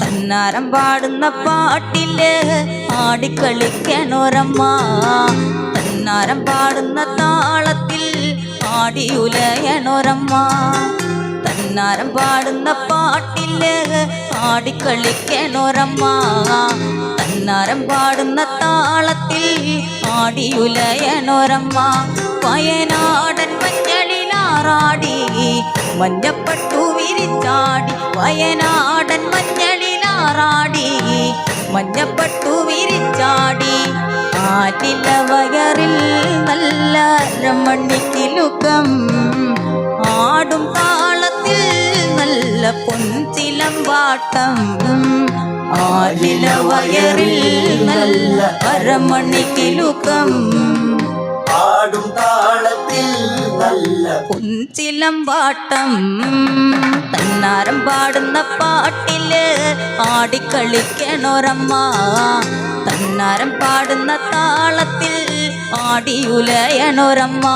തന്നാരം പാടുന്ന പാട്ടിൽ ആടിക്കളിക്കണോരമ്മ. തന്നാരം പാടുന്ന താളത്തിൽ ആടിയുലയണോരമ്മ. തന്നാരം പാടുന്ന പാട്ടിൽ ആടിക്കളിക്കണോരമ്മ. തന്നാരം പാടുന്ന താളത്തിൽ ആടിയുലയണോരമ്മ. വയനാടൻ മഞ്ഞളിലാറാടി മഞ്ഞപ്പട്ടു വിരിച്ചാടി വയനാടൻ മഞ്ഞളിലാറാടി മഞ്ഞപ്പെട്ടു വിരിച്ചാടി. ആറ്റില വയറിൽ നല്ല രമണിക്കിലുക്കം ആടും താളത്തിൽ നല്ല പൊൻചിലമ്പാട്ടം ആലില വയറിൽ നല്ല അരമണിക്കിലുക്കം ആടും താളത്തിൽ നല്ല പൊൻചിലമ്പാട്ടം തന്നാരം പാടുന്ന പാട്ടിൽ ആടിക്കളിക്കണോരമ്മ. തന്നാരം പാടുന്ന താളത്തിൽ ആടിയുലയണോരമ്മ.